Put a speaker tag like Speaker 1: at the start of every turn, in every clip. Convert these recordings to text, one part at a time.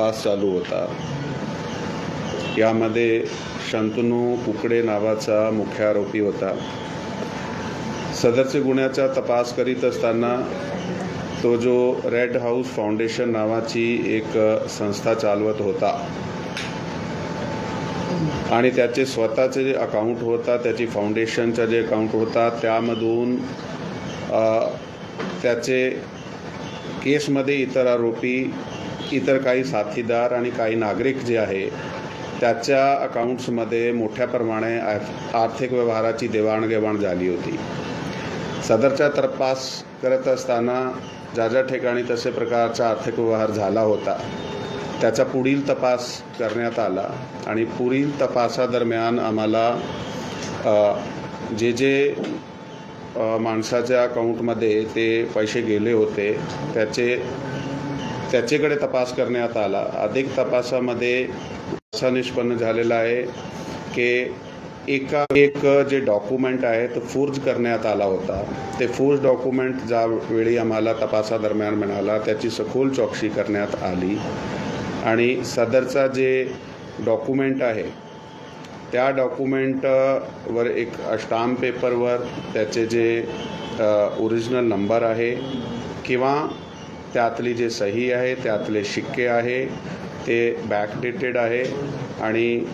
Speaker 1: तपास चालू होता. यामध्ये शंतनू कुकडे नावाचा मुख्य आरोपी होता. सदरचे गुन्ह्याचा तपास करीत असताना तो जो रेड हाऊस फाउंडेशन नावाची एक संस्था चालवत होता. आणि त्याचे स्वतःचे जे अकाउंट होता त्याची फाउंडेशनचा जे अकाउंट होता त्यामधून त्याचे केसमध्ये इतर आरोपी इतर काही साथीदार आणि काही नागरिक जे आहे त्याच्या अकाउंट्समध्ये मोठ्या प्रमाणे आर्थिक व्यवहाराची देवाणघेवाण झाली होती. सदरचा तपास करत असताना ज्या ज्या ठिकाणी तसे प्रकारचा आर्थिक व्यवहार झाला होता त्याचा पुढील तपास करण्यात आला आणि पुढील तपासादरम्यान आम्हाला जे जे माणसाच्या अकाउंटमध्ये ते पैसे गेले होते त्याचे त्याच्याकडे तपास करण्यात आला. अधिक तपासामध्ये असा निष्पन्न झालेला आहे की एका एक जे डॉक्युमेंट आहे तो फोर्ज करण्यात आला होता. ते फोर्ज डॉक्युमेंट ज्या वेळी आम्हाला तपासादरम्यान मिळाला त्याची सखोल चौकशी करण्यात आली. आणि सदरचा जे डॉक्युमेंट आहे त्या डॉक्युमेंटवर एक स्टाम्प पेपरवर त्याचे जे ओरिजिनल नंबर आहे किंवा त्यातली जे सही आहे त्यातले शिक्के आहे ते बॅकडेटेड आहे आणि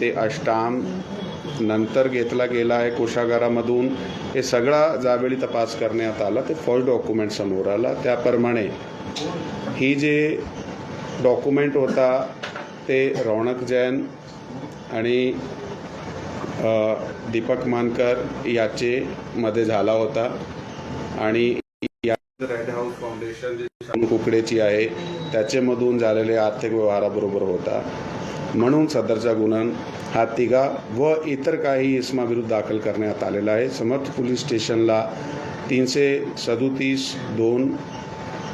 Speaker 1: ते अष्टाम नंतर घेतला गेला आहे कोशागारामधून हे सगळा ज्यावेळी तपास करण्यात आला ते फर्स्ट डॉक्युमेंट समोर आला. त्याप्रमाणे ही जे डॉक्युमेंट होता ते रौनक जैन आणि दीपक मानकर याचे मध्ये झाला होता आणि रेड हाऊस फाउंडेशन जी कुकडेची आहे त्याचेमधून झालेले आर्थिक व्यवहाराबरोबर होता. म्हणून सदरचा गुन्हा हा तिघा व इतर काही इसमाविरुद्ध दाखल करण्यात आलेला आहे. समर्थ पोलीस स्टेशनला तीनशे सदोतीस दोन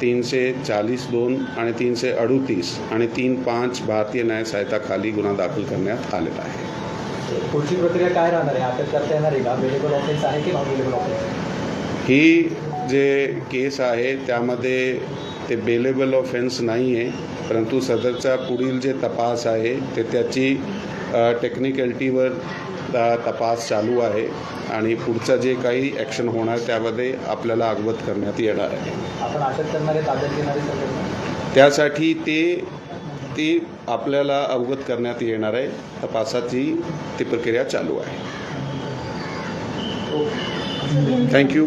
Speaker 1: तीनशे चाळीस दोन आणि तीनशे अडुतीस आणि तीन पाच भारतीय न्याय संहिताखाली गुन्हा दाखल करण्यात आलेला आहे.
Speaker 2: पुढची प्रक्रिया काय राहणार आहे? अटक करता येणार आहे का? अवेलेबल ऑफेन्स आहे की नॉन अवेलेबल ऑफेन्स
Speaker 1: ही जे केस आहे त्यामध्ये ते बेलेबल ऑफेन्स नाही आहे परंतु सदरचा पुढील जे तपास आहे ते त्याची टेक्निकॅलिटीवर तपास चालू आहे आणि पुढचं जे काही ॲक्शन होणार त्यामध्ये आपल्याला अवगत करण्यात येणार आहे. त्यासाठी ते ती आपल्याला अवगत करण्यात येणार आहे. तपासाची ती प्रक्रिया चालू आहे. थँक्यू